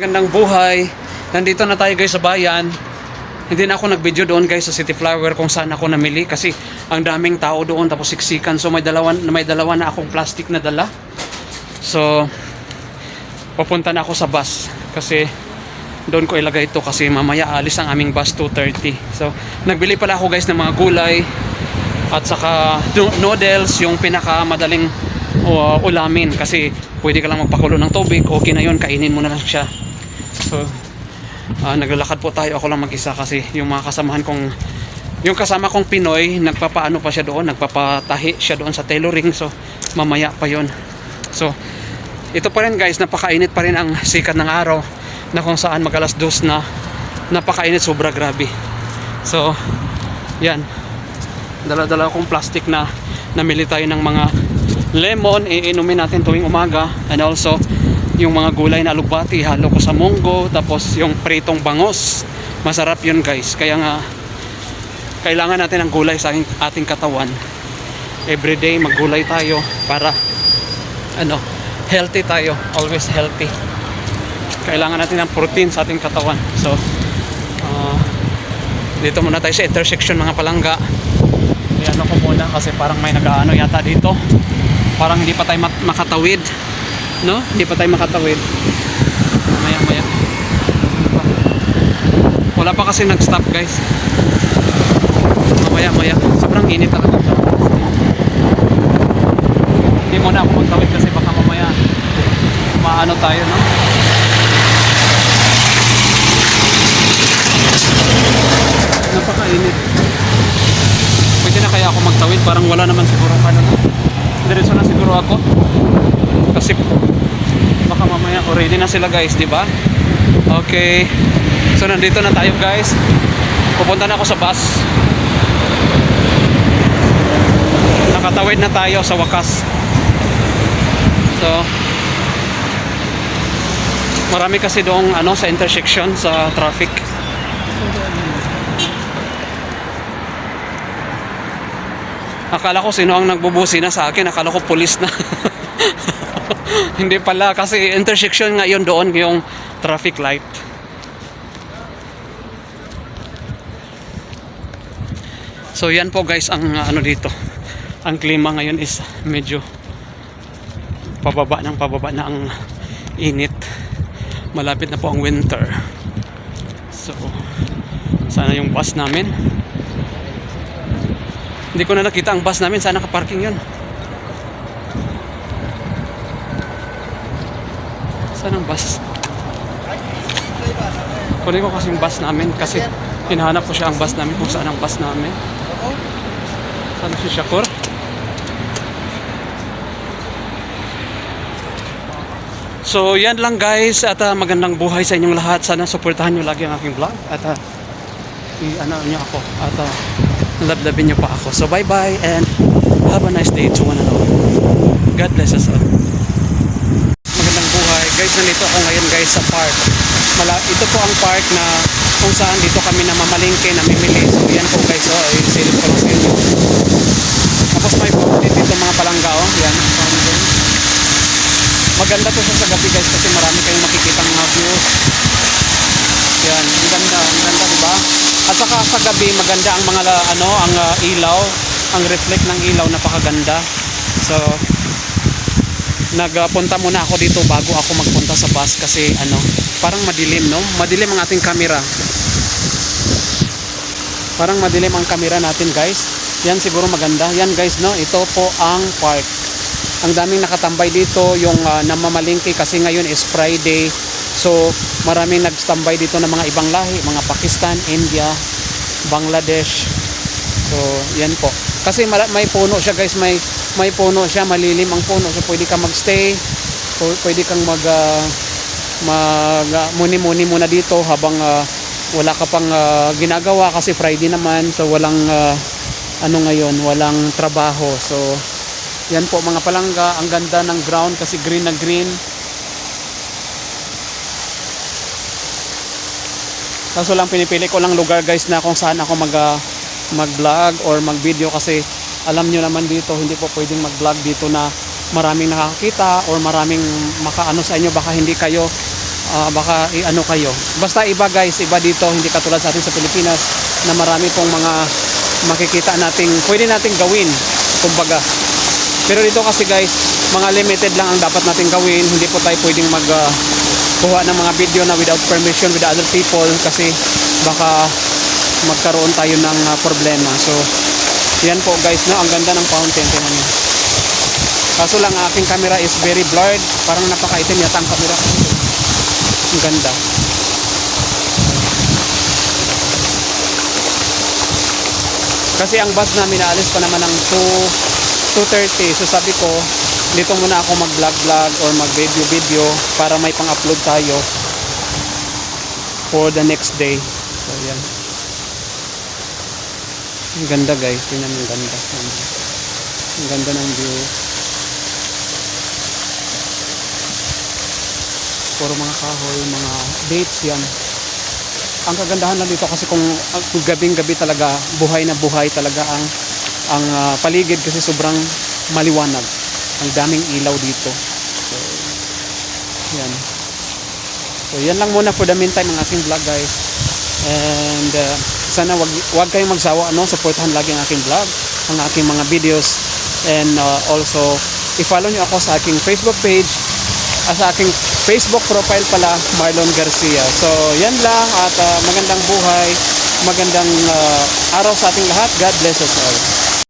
Magandang buhay. Nandito na tayo guys sa bayan. Hindi na ako nag-video doon guys sa City Flower kung saan ako namili kasi ang daming tao doon tapos siksikan. So may dalawa, may dalawa na akong plastic na dala. So papunta na ako sa bus kasi doon ko ilagay ito kasi mamaya alis ang aming bus 2.30. So nagbili pala ako guys ng mga gulay at saka noodles yung pinakamadaling uh, ulamin kasi pwede ka lang magpakulo ng tubig okay na yun kainin mo na lang siya so uh, naglalakad po tayo. Ako lang mag-isa kasi yung mga kasamahan kong yung kasama kong Pinoy nagpapaano pa siya doon nagpapatahi siya doon sa tailoring. So mamaya pa yon so ito pa rin guys napakainit pa rin ang sikat ng araw na kung saan magalas dos na napakainit sobra grabe. So yan. Dala-dala akong plastic na namili tayo ng mga lemon iinumin natin tuwing umaga. And also yung mga gulay na alugbati halo ko sa munggo tapos yung pritong bangos. Masarap yun guys. Kaya nga kailangan natin ng gulay sa ating, katawan. Everyday maggulay tayo para ano healthy tayo. Always healthy. Kailangan natin ng protein sa ating katawan. So ah, dito muna tayo sa intersection mga palangga. Ayan ako muna kasi parang may nag-ano yata dito. Parang hindi pa tayo makatawid. No? Hindi pa tayo makatawid. Maya maya. Wala pa kasi nag-stop guys. Maya maya. Sobrang init talaga. Hindi muna ako magtawid kasi baka mamaya maano tayo no? Napakainit. Pwede na kaya ako magtawid? Parang wala naman siguro ano na. Diretso na siguro ako. Kasi baka mamaya oh, ready na sila guys, di ba? Okay. So nandito na tayo guys. Pupunta na ako sa bus. Nakatawid na tayo sa wakas. So Marami kasi doong ano sa intersection sa traffic. Akala ko sino ang nagbubusi na sa akin. Akala ko pulis na. Hindi pala kasi intersection ngayon doon yung traffic light. So yan po guys ang uh, ano dito. Ang klima ngayon is medyo pababa ng pababa na ang init. Malapit na po ang winter. So sana yung bus namin hindi ko na nakita ang bus namin. Saan nakaparking yun? Saan ang bus? Kunin ko kasi yung bus namin kasi hinahanap ko siya ang bus namin kung saan ang bus namin. Saan si Shakur? So yan lang guys at uh, magandang buhay sa inyong lahat. Sana suportahan nyo lagi ang aking vlog at uh, i-ano nyo ako at uh, lablabin nyo pa ako. So bye bye and have a nice day to one and all. God bless us all. Guys, nandito ako ngayon guys sa park. Mala ito po ang park na kung saan dito kami namamalingke, namimili. So yan po guys, oh, i-silip ko lang sa inyo. Tapos may fountain dito mga palangga, oh. Yan. Maganda to sa gabi guys kasi marami kayong makikita mga views. Yan, ang ganda, ang ganda, di ba? At saka sa gabi maganda ang mga ano, ang ah, ilaw, ang reflect ng ilaw napakaganda. So nagpunta muna ako dito bago ako magpunta sa bus kasi ano, parang madilim, no? Madilim ang ating camera. Parang madilim ang camera natin, guys. Yan siguro maganda. Yan, guys, no? Ito po ang park. Ang daming nakatambay dito, yung ah, namamalingki kasi ngayon is Friday. So, maraming nagstambay dito ng mga ibang lahi, mga Pakistan, India, Bangladesh. So, yan po. Kasi may puno siya guys, may may puno siya, malilim ang puno. So, pwede kang magstay, pwede kang mag ah, mag ah, muni-muni muna dito habang ah, wala ka pang ah, ginagawa kasi Friday naman. So, walang ah, ano ngayon, walang trabaho. So, yan po mga palangga, ang ganda ng ground kasi green na green. Kaso lang pinipili ko lang lugar guys na kung saan ako mag ah, mag-vlog or mag-video kasi alam nyo naman dito hindi po pwedeng mag-vlog dito na maraming nakakita or maraming makaano sa inyo baka hindi kayo ah, baka i-ano kayo. Basta iba guys, iba dito, hindi katulad sa atin sa Pilipinas na marami pong mga makikita nating pwede nating gawin kumbaga. Pero dito kasi guys, mga limited lang ang dapat nating gawin. Hindi po tayo pwedeng mag ah, kuha ng mga video na without permission with other people kasi baka magkaroon tayo ng ah, problema. So, yan po guys, no? Ang ganda ng fountain. Tingnan niyo. Kaso lang, ang aking camera is very blurred. Parang napakaitim yata ang camera. Ang ganda. Kasi ang bus namin naalis pa naman ng 2, 2.30. So sabi ko, dito muna ako mag-vlog-vlog or mag-video-video para may pang-upload tayo for the next day. So yan. Ang ganda guys. Tingnan ang ganda. Ang ganda ng view. Puro mga kahoy, mga dates yan. Ang kagandahan lang dito kasi kung, kung gabing-gabi talaga, buhay na buhay talaga ang ang ah, paligid kasi sobrang maliwanag. Ang daming ilaw dito. So, yan. So, yan lang muna for the meantime ang aking vlog guys. And uh, sana wag wag kayong magsawa ano, supportahan lagi ang aking vlog, ang aking mga videos and uh, also i-follow niyo ako sa aking Facebook page at sa aking Facebook profile pala Marlon Garcia. So, yan lang at uh, magandang buhay, magandang uh, araw sa ating lahat. God bless us all.